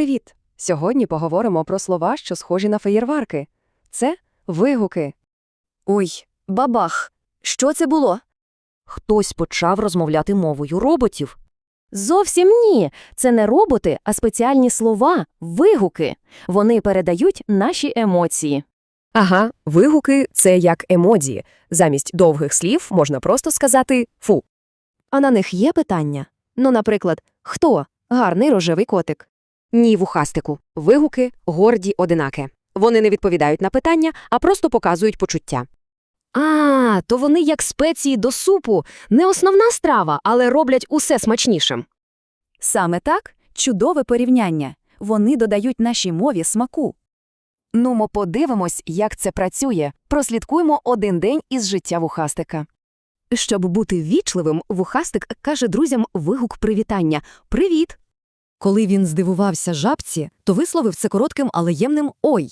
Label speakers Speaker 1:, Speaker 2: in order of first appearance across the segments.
Speaker 1: привіт! Сьогодні поговоримо про слова, що схожі на феєрварки. Це вигуки.
Speaker 2: Ой, бабах. Що це було?
Speaker 3: Хтось почав розмовляти мовою роботів.
Speaker 2: Зовсім ні. Це не роботи, а спеціальні слова, вигуки. Вони передають наші емоції.
Speaker 4: Ага, вигуки це як емодії. Замість довгих слів можна просто сказати фу.
Speaker 2: А на них є питання? Ну, наприклад, хто? Гарний рожевий котик.
Speaker 5: Ні, вухастику. Вигуки горді одинаке. Вони не відповідають на питання, а просто показують почуття.
Speaker 3: А, то вони як спеції до супу. Не основна страва, але роблять усе смачнішим.
Speaker 6: Саме так чудове порівняння. Вони додають нашій мові смаку.
Speaker 2: Нумо подивимось, як це працює. Прослідкуймо один день із життя вухастика.
Speaker 3: Щоб бути вічливим, вухастик каже друзям вигук привітання Привіт!
Speaker 7: Коли він здивувався жабці, то висловив це коротким, але ємним ой.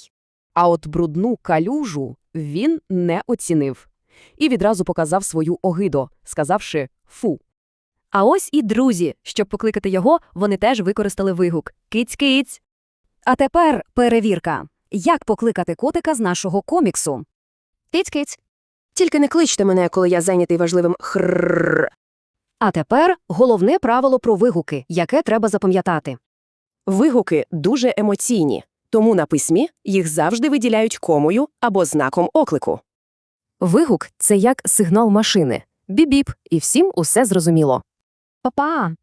Speaker 1: А от брудну калюжу він не оцінив. І відразу показав свою огидо, сказавши фу.
Speaker 2: А ось і друзі. Щоб покликати його, вони теж використали вигук Киць-киць.
Speaker 6: А тепер перевірка. Як покликати котика з нашого коміксу?
Speaker 2: Киць-киць.
Speaker 5: Тільки не кличте мене, коли я зайнятий важливим хрррр.
Speaker 6: А тепер головне правило про вигуки, яке треба запам'ятати.
Speaker 8: Вигуки дуже емоційні, тому на письмі їх завжди виділяють комою або знаком оклику.
Speaker 1: Вигук це як сигнал машини. Біп-біп, і всім усе зрозуміло.
Speaker 6: Па-па!